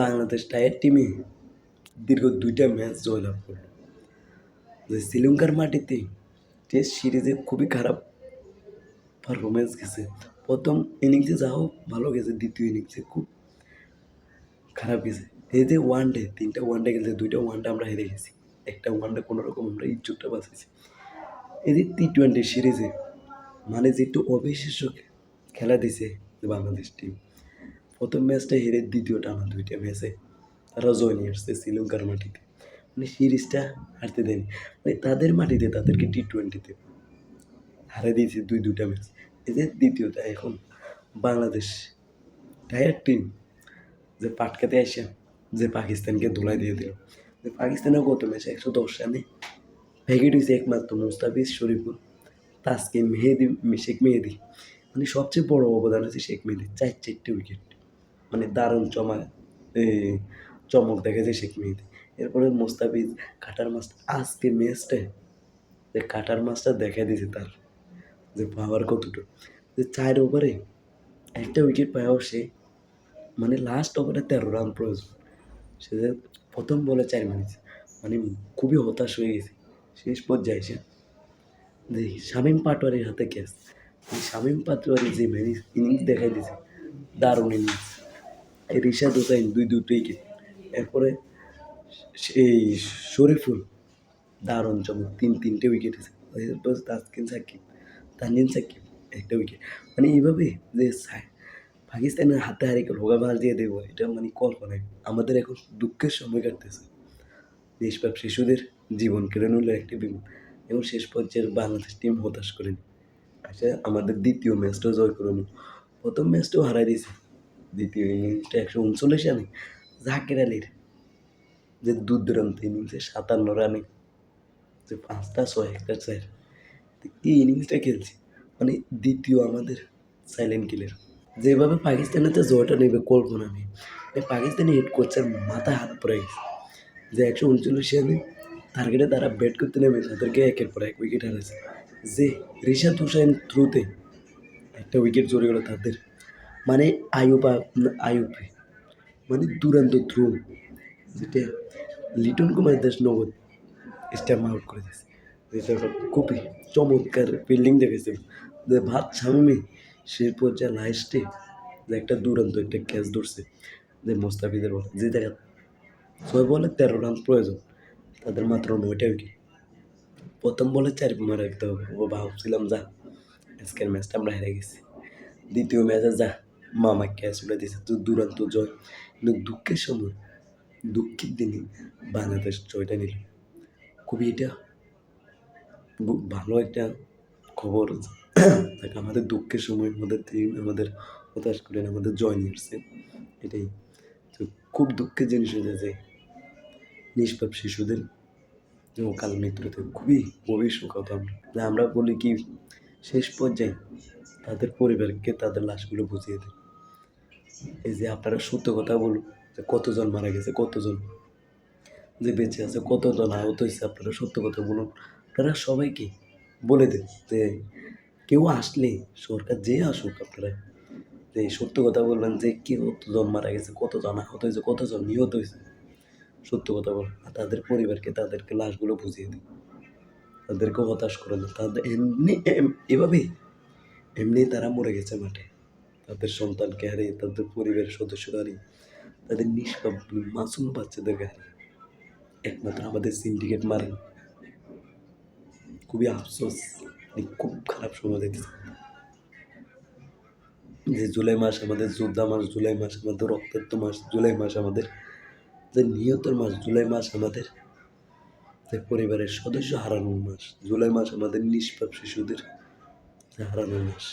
Bangladesh tyre টিমে দীর্ঘ দুইটা ম্যাচ জয়লাভ করল। শ্রীলঙ্কার মাটিতে টেস্ট সিরিজে খুবই খারাপ পারফরমেন্স গেছে। প্রথম ইনিংসে যা হোক, ভালো গেছে, দ্বিতীয় ইনিংসে খুব খারাপ গেছে। এই যে ওয়ান ডে তিনটা ওয়ান ডে গেছে দুইটা ওয়ান ডে আমরা হেরে গেছি। একটা ওয়ান ডে কোনো রকম আমরা ইজ্জতটা বাঁচিয়েছি। এই যে টি টোয়েন্টি সিরিজে মানে যে একটু অবিশ্বাস্য খেলা দিছে বাংলাদেশ টিম প্রথম ম্যাচটা হেরে দ্বিতীয় টানা দুইটা ম্যাচে তারা জয় নিয়ে আসছে শ্রীলঙ্কার মাটিতে। মানে সিরিজটা হারতে দেয়নি। মানে তাদের মাটিতে, তাদেরকে টি টোয়েন্টিতে হারে দিয়েছে দুই দুটা ম্যাচ এই যে দ্বিতীয়টা, এখন বাংলাদেশ টায়ার টিম যে পাটকাতে আসে যে পাকিস্তানকে ধুলাই দিয়ে দিল। যে পাকিস্তানের কত ম্যাচ একশো দশ রানে ভেগেট হয়েছে একমাত্র মুস্তাফিজ শরীফুল। তাসকিন মেহেদি, শেখ মেহেদি। মানে সবচেয়ে বড় অবদান হচ্ছে শেখ মেহেদি, চার চারটে উইকেট মানে দারুণ চমা চমক দেখেছে শেখ মেহেদি। এরপরে মুস্তাফিজ কাটার মাছটা আজকে ম্যাচটায় যে কাটার মাছটা দেখা দিয়েছে তার, যে পাওয়ার কতটুকু যে চার ওভারে একটা উইকেট পাওয়াও সে মানে লাস্ট ওভারে তেরো রান প্রয়োজন। সে যে প্রথম বলে চার মারিছে মানে খুবই হতাশ হয়ে গেছে। শেষ পর্যায়ে এসে যে শামীম পাটোয়ারির হাতে ক্যাচ শামীম পাটোয়ারি যে ইনিংস দেখাই দিয়েছে, দারুণ ইনিংস রিশাদ হোসাইন দুই দুটো উইকেট এরপরে সেই শরীফুল দারুণ চমক, তিন তিনটে উইকেট এরপর তাসকিন সাকিব, তানজিন সাকিব, একটা উইকেট মানে এইভাবে যে পাকিস্তানের হাতে হারে রোগা মার দিয়ে দেবো, এটা মানে কল্পনায় আমাদের এখন দুঃখের সময় কাটতেছে। নিষ্পাপ শিশুদের জীবন কেড়ে নিল একটি বিমান এবং শেষ পর্যায়ের বাংলাদেশ টিম হতাশ করেনি। আচ্ছা আমাদের দ্বিতীয় ম্যাচটাও জয় করে নিল। প্রথম ম্যাচটাও হারাই দিয়েছে। দ্বিতীয় ইনিংসটা একশো উনচল্লিশ রানে জাকির আলীর যে দুর্দান্ত ইনিংসে সাতান্ন রানে যে পাঁচটা, ছয়, একটা চার। এই ইনিংসটা খেলছে। মানে দ্বিতীয় আমাদের সাইলেন্ট কিলের যেভাবে পাকিস্তানেতে জয়টা নেবে কল্পনা নেই পাকিস্তানি হেড কোচের মাথা হাত পড়ে গেছে। যে একশো উনচল্লিশ রানে টার্গেটে তারা ব্যাট করতে নেমে তাদেরকে একের পর এক উইকেট হারাছে যে রিশাদ হুসাইন থ্রুতে একটা উইকেট জড়ে গেলো তাদের। মানে আয়ুপা আয়ুপে মানে দুরান্ত থ্রু যেটা লিটন কুমার দাস নগদ স্ট্যাম্প আউট করে দিয়েছে। যেটা খুবই চমৎকার ফিল্ডিং দেখেছে যে ভাত স্বামী সে পর্যায়ে লাস্টে যে একটা দুরন্ত একটা ক্যাচ ধরছে, যে মোস্তাফিজের বল, যে দেখা ছয় বলে তেরো রান প্রয়োজন, তাদের মাত্র নয়টা উইকেট প্রথম বলে চার মারা রাখতে হবে। ও ভাবছিলাম, যা, আজকের ম্যাচটা আমরা হেরে গেছি। দ্বিতীয় ম্যাচে যা। মামা ক্যাচ উড়ে দিয়েছে তো দুরন্ত জয়। কিন্তু দুঃখের সময়, দুঃখের দিনে বাংলাদেশ জয়টা নিল। খুবই এটা ভালো একটা খবর দেখ, আমাদের দুঃখের সময় আমাদের টিম আমাদের হতাশ করেন আমাদের জয় নিয়ে আসছে। এটাই। তো খুব দুঃখের জিনিস হয়েছে যে, নিষ্পাপ শিশুদের যে অকাল মৃত্যুতে খুবই খুবই শোকাত আমরা আমরা বলি কি, শেষ পর্যায়ে তাদের পরিবারকে তাদের লাশগুলো বুঝিয়ে দেয়। এই যে আপনারা সত্য কথা বলুন, যে কতজন মারা গেছে, কতজন যে বেঁচে আছে, কতজন আহত হয়েছে, আপনারা সত্য কথা বলুন। আপনারা সবাইকে বলে দেন যে কেউ আসলে সরকার যে আসুক আপনারা, যে সত্য কথা বলবেন যে কে কতজন মারা গেছে, কতজন আহত হয়েছে, কতজন নিহত হয়েছে, সত্য কথা বল আর তাদের পরিবারকে, তাদেরকে লাশগুলো বুঝিয়ে দিন। তাদেরকে হতাশ করে না তাদের এমনি, এম- এভাবে এমনি তারা মরে গেছে মাঠে। তাদের সন্তানকে হারিয়ে তাদের পরিবারের সদস্যরা হারিয়ে তাদের নিষ্পাপ মাসুম বাচ্চাদেরকে হারিয়ে একমাত্র আমাদের সিন্ডিকেট মারেন খুবই আফসোস মানে খুব খারাপ সময় দেখেছি যে জুলাই মাস আমাদের যোদ্ধা মাস, জুলাই মাস আমাদের রক্তাক্ত মাস, জুলাই মাস আমাদের যে নিহতের মাস, জুলাই মাস আমাদের যে পরিবারের সদস্য হারানোর মাস, জুলাই মাস আমাদের নিষ্পাপ শিশুদের হারানোর মাস।